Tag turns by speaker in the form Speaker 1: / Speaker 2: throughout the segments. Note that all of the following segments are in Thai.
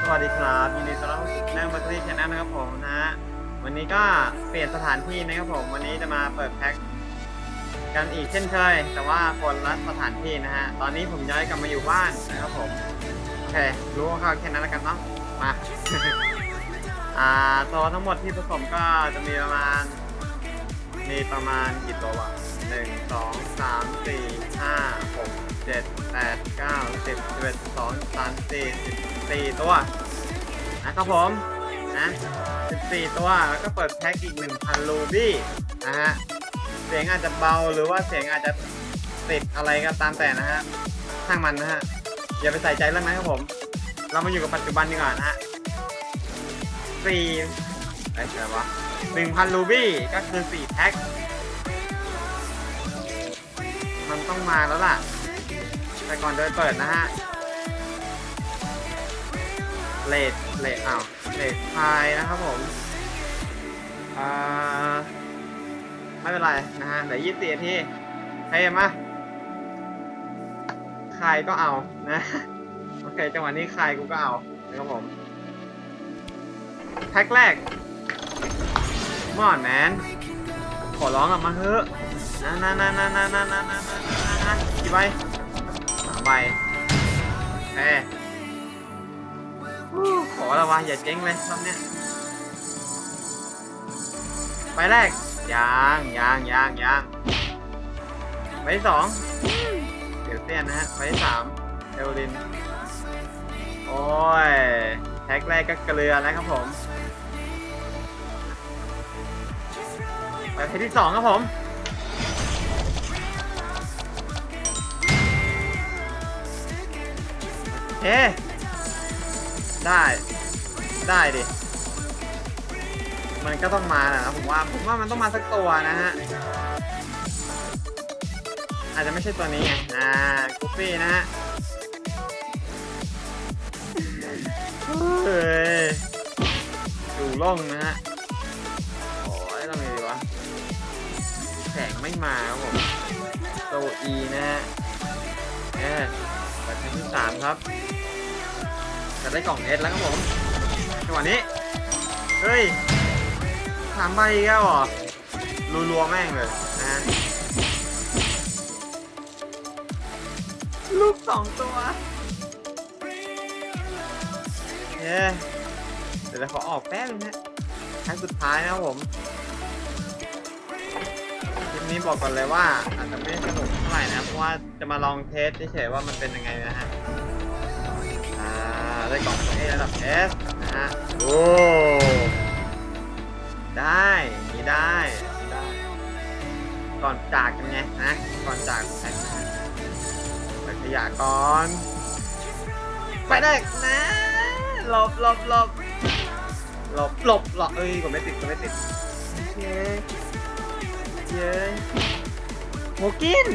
Speaker 1: สวัสดีครับยินดีต้อนรับนั่งบัตรี่ชแนลนะครับผมนะฮะวันนี้ก็เปลี่ยนสถานที่นะครับผม วันนี้จะมาเปิดแพ็คกันอีกเช่นเคย แต่ว่าคนละสถานที่นะฮะตอนนี้ผมย้ายกลับมาอยู่บ้านนะครับผมโอเครู้คร่าวแค่นั้นแล้วกันเนาะมา อ่าตัวทั้งหมดที่ผสมก็จะมีประมาณ มีประมาณกี่ตัววะหนึ่งสองสามสี่ห้าหกเจ็ดแปดเก้าสิบสิบเอ็ดสิบสองสิบสามสิบสี่สิบสี่ตัวนะครับผมนะสิบสี่ตัวแล้วก็เปิดแพ็คอีกหนึ่งพันรูบี้นะฮะเสียงอาจจะเบาหรือว่าเสียงอาจจะติดอะไรก็ตามแต่นะฮะช่างมันนะฮะอย่าไปใส่ใจเรื่องนั้นครับผม เรามาอยู่กับปัจจุบันดีกว่านะฮะสี่อะไรใช่วะ หนึ่งพันรูบี้ก็คือสี่แพ็ค มันต้องมาแล้วล่ะ แต่ก่อนเดินเปิดนะฮะ เลดเลดอ้าวเลดพายนะครับผม อ่า ไม่เป็นไรนะฮะเดี๋ยวยี่สิบทีให้มาใครก็เอานะ โอเค จังหวะนี้ใครกูก็เอานะครับผม แพ็คแรก มอนแมนขอร้องออกมาเถอะนะนะนะนะนะนะนะนะนะนะนะกี่ใบสามใบแพ้ขอแล้ววะอย่าเจ๊งเลยรอบเนี้ยใบแรกยางยางยางยางใบที่สองเดี๋ยวเตี้ยนนะฮะใบที่สามเอลลินโอ้ยแท็กแรกก็เกลือนะครับผม ไปเพจที่สองครับผมเฮ้ได้ ได้ดิ มันก็ต้องมาแหละนะผมว่า ผมว่ามันต้องมาสักตัวนะฮะ อาจจะไม่ใช่ตัวนี้ไง อ่ากูฟี่นะฮะเฮ้ยดูล่องนะฮะ ม่มาครับผมโตอีนะฮะเออแบบที่สามครับจะได้กล่องเอสแล้วครับผมจังหวะนี้ เฮ้ยสามใบอีกแล้วเหรอรัวๆแม่งเลยนะฮะลูกสองตัวเย้เดี๋ยวเราขอออกแป๊บนึงฮะครั้งสุดท้ายนะครับผมคลิป นี้บอกก่อนเลยว่าอาจจะไม่สนุกเท่าไหร่นะเพราะว่าจะมาลองเทสเฉยๆว่ามันเป็นยังไงนะฮะอ่าได้กล่องเอระดับ S นะฮะโอ้ได้มีได้ได้ ก่อนจากกันไงนะก่อนจากแพ็คนไปขยะก่อน ไปได้นะหลบหลบหลบหลบหลบหลบเอ้ยกดไม่ติดกดไม่ติดโอ เย้ยโมกิน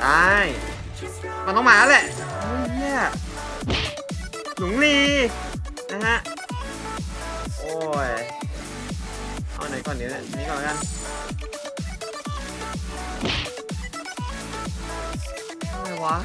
Speaker 1: ได้มันต้องมาแล้วแหละเฮ้ยเฮียหลงลีนะฮะ โอ้ย เอาไหนก่อนเดี๋ยวนะนี้ก่อนแล้วกันอะไรวะ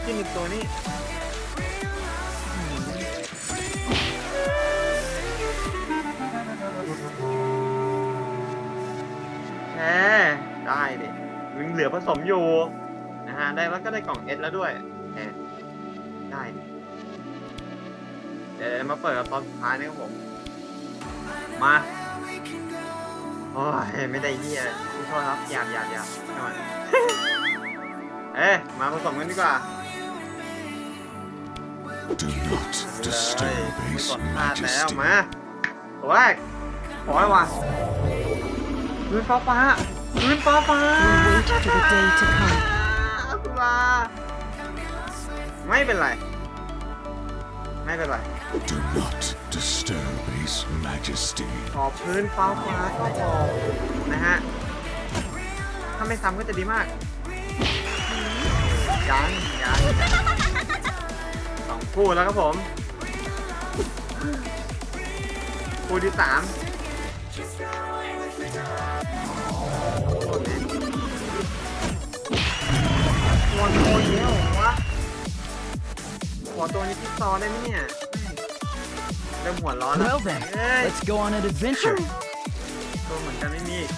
Speaker 1: ถ้าโฮกินอีกตัวนี้แค่ได้ดิยังเหลือผสมอยู่นะฮะ ได้แล้วก็ได้กล่องเอสแล้วด้วยแหมได้ดิเดี๋ยวมาเปิดกับตอนสุดท้ายนะครับผม มาโอ้ยไม่ได้เฮียขอโทษครับหยาบหยาบหยาบเอ๊ะมาผสมกันดีกว่า
Speaker 2: Do not
Speaker 1: เลย
Speaker 2: disturb
Speaker 1: ไม่
Speaker 2: His
Speaker 1: กดพลาดแล้ว
Speaker 2: Majesty.
Speaker 1: มาตัวแรกขอให้ว่ะพื้นฟ้าฟ้าพื้นฟ้าฟ้า
Speaker 3: We wait for the day to come.
Speaker 1: สุราไม่เป็นไร ไม่เป็นไร
Speaker 2: Do not disturb His Majesty.
Speaker 1: ขอพื้นฟ้าฟ้าก็พอนะฮะ ถ้าไม่ซ้ำก็จะดีมากยังยังสอง คู่แล้วครับผมคู่ที่สามหัวโตเยี่ยววะหัวโตนี้ที่ซอได้ไหมเนี่ยเริ่มหัวร้อนแล้ว
Speaker 4: Well then,
Speaker 1: เอ้ย
Speaker 4: let's go on an adventure.
Speaker 1: ตัวเหมือนกันไม่มีอีก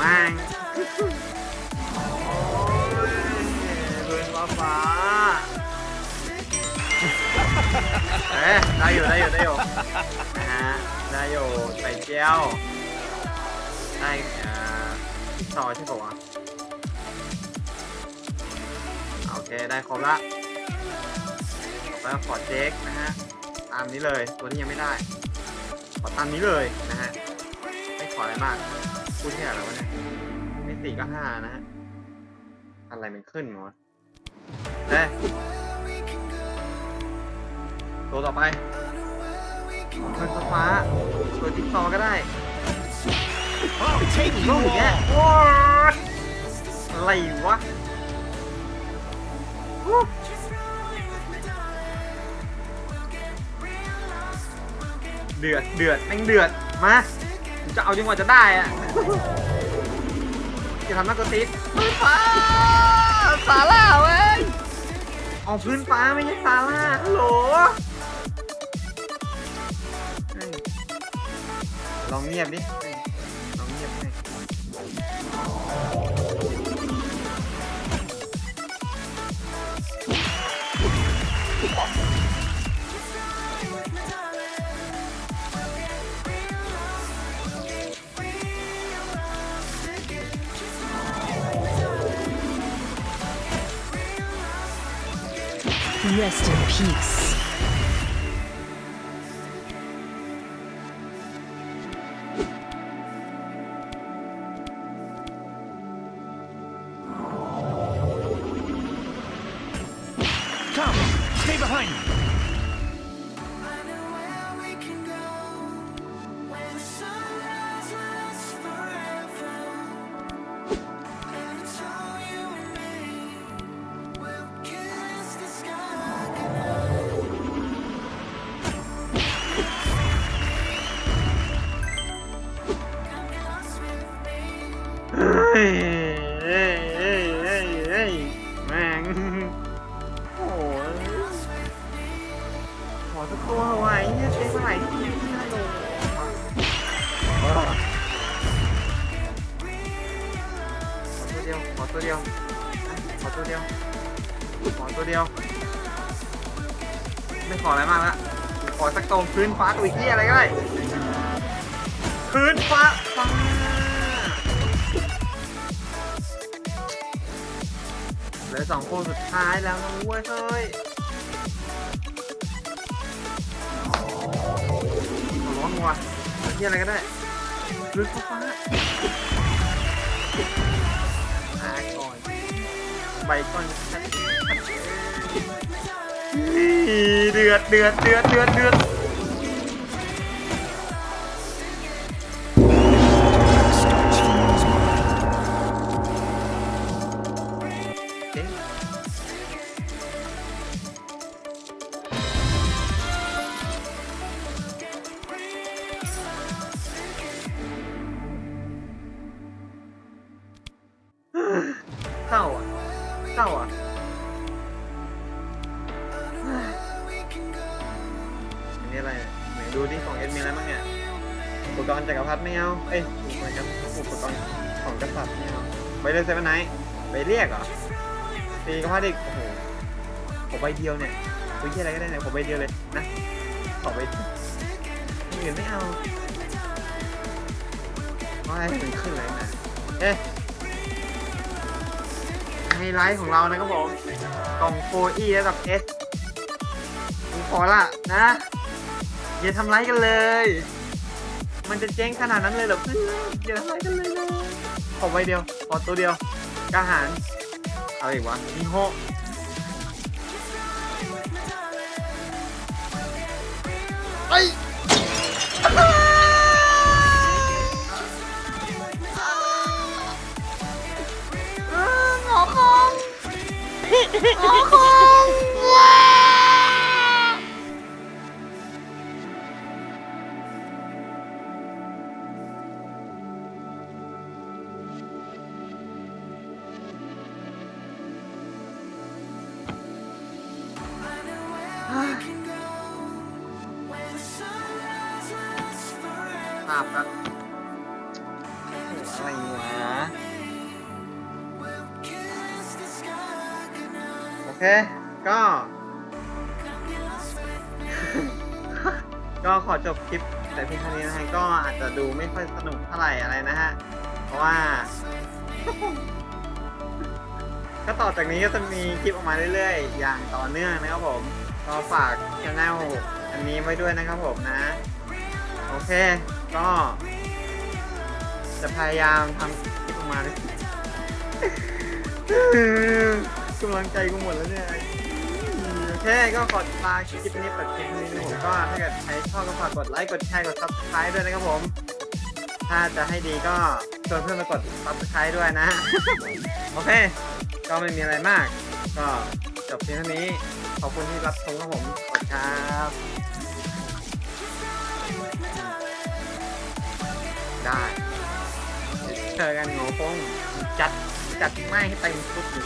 Speaker 1: มังโอ้ยเบิร์นฟ้าฟ้า เอ๊ะได้อยู่ได้อยู่ได้อยู่นะฮะได้อยู่ใส่เจียวได้อ่อที่ซอยใช่ปะวะโอเคได้ครบละแล้วขอเจ๊กนะฮะตามนี้เลยตัวที่ยังไม่ได้ ขอตามนี้เลยนะฮะไม่ขออะไรมากพูดแค่อะไรวะเนี่ยไม่สี่ก็ห้านะฮะอะไรมันขึ้นวะเอ้ย ตัวต่อไปเงินฟ้าตัวจิ๊กซอว์ก็ได้
Speaker 4: I'll take
Speaker 1: โอ้ยแย่โอ้ยอะไรวะอู้เดือดเดือดแม่งเดือด มาผมจะเอาจนกว่าจะได้อะจะทำหน้ากระติดพื้นฟ้าซาร่าเว้ยเอาพื้นฟ้าไม่ใช่ซาร่าฮัลโหล ลองเงียบดิเฮ้ยลองเงียบให้
Speaker 3: Rest in peace.
Speaker 1: はい ดียวขอตัวเดียวขอตัวเดียวขอตัวเดียว ไม่ขออะไรมากละขอสักตรงพื้นฟ้าตัวอีกที่อะไรก็ได้พื้นฟ้าฟ้าเหลือสองคนสุดท้ายแล้วนะเว้ยเฮ้ยร้องว่ะที่อะไรก็ได้รื้อฟ้า ฟ้าอาก่อนใบก้อนชัดเดือดเดือดเดือดเดือด ดูดิของเอ็ดมีอะไรบ้างเนี่ยอุปกรณ์จักรพรรดิไม่เอา เอ้ยอุปกรณ์จักรอุปกรณ์ของกษัตริย์ไม่เอาไปเลยเซเว่นไนท์ไปเรียกเหรอตีกระพรรดิอีกโอ้โหขอใบเดียวเนี่ยคุยที่อะไรก็ได้เนี่ยขอใบเดียวเลยนะขอใบอื่นไม่เอาว่าให้มันขึ้นเลยนะเอ๊ะไฮไลท์ของเรานะครับผมกล่องโฟอีระดับเอสผมขอละนะ อย่าทำร้ายกันเลย มันจะเจ๊งขนาดนั้นเลยเหรอเพื่อนอย่าทำร้ายกันเลยนะขอใบเดียว ขอตัวเดียวกระหารเอาอีกวะมิโฮไปหงอคงหงอคงว้าาพครับอะไรวะโอเค ก็ ก็ขอจบคลิป แต่เพียงเท่านี้นะฮะก็อาจจะดูไม่ค่อยสนุกเท่าไหร่อะไรนะฮะ เพราะว่า ก็ต่อจากนี้ก็จะมีคลิปออกมาเรื่อยๆ อย่างต่อเนื่องนะครับผม ก็ฝากช anel อันนี้ไว้ด้วยนะครับผมนะ โอเค ก็ จะพยายามทำคลิปออกมาเลยกำลังใจกูหมดแล้วเนี่ยโอเคก็ขอลาคลิปนี้เปิดคลิปนี้นะผมก็ถ้าเกิดใครชอบก็ฝากกดไลค์กดแชร์กด subscribe ด้วยนะครับผม ถ้าจะให้ดีก็ชวนเพื่อนมากด subscribe ด้วยนะ โอเค ก็ไม่มีอะไรมาก ก็จบเพียงเท่านี้ ขอบคุณที่รับชมครับผม ขอบคุณครับ ได้เจอกันโง่ฟงจัดจัดไม่ให้เต็มชุดอยู่